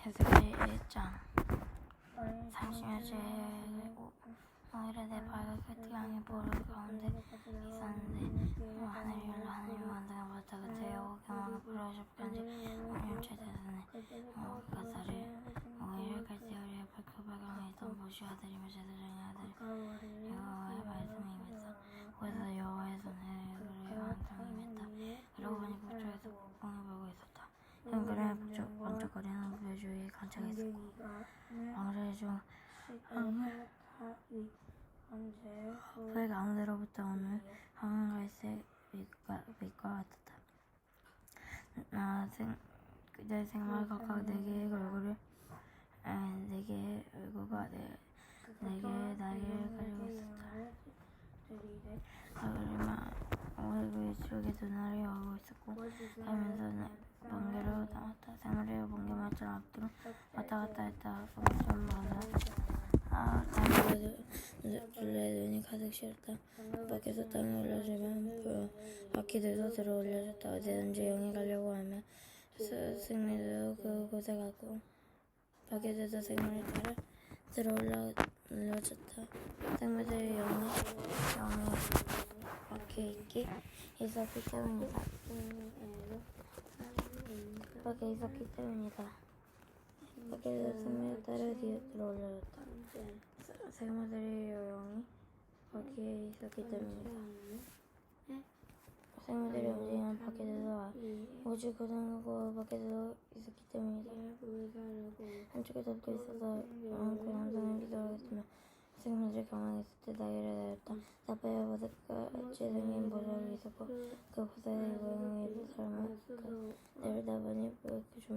해석의 1장 삼십여째 오늘의 내 발을 태양의 보루 가운데 있었는데 하늘이 하늘이 만드는 바다 그때 오경왕을 부르셨던지 오늘 최대선에 그가 나를 오히려 갈대어리에 발표발광에 있던 보시 아들이며 제사장의 아들 여호와의 말씀이 임했다 그래서 여호와의 손에 그를 한탕 임했다. 그러고 보니 북쪽에서 폭풍이 불고 있었다. 그는 북쪽 번쩍거리는 주위에 있었고 왕실 중 그에게 아무 데로부터 오늘 황갈색 빛과, 빛과 같았다. 나 생, 내 생활 각각 네 개의 얼굴을 에, 네 개의 얼굴과 네, 네 개의 날개를 가지고 있었다. 얼마 날이 오고 있었고 하면서 번개로 나왔다. 생물의 번개만처럼 앞뒤로 왔다 갔다 했다. 좀 많아. 아, 둘레 눈이 가득 실었다. 밖에서 땅에 올려주면 그 바퀴들도 들어 올려줬다. 어디든지 영이 가려고 하면 스- 승리도 그곳에 가고 바퀴들도 생물을 따라 들어 올라 올려줬다. 생물들의 영이 영이 있기 있었기 때문이다. 밖에 있었기 때문이다. 밖에서 생물을 따라 뒤에 들어 올려줬다. 생물들의 영이 거기에 있었기 때문이다. 생물들이 움직이는 밖에서 와 오직 고등하고 밖에서 있었기 때문이다. 한쪽에 덮고 있어서 기도하겠으며 생물들이 가만 히 있을 때 날개를 내렸다. 나빠야 보석같이 생긴 보석이 있었고 그 보석의 모양이 사람을 그 내려다 보니 그주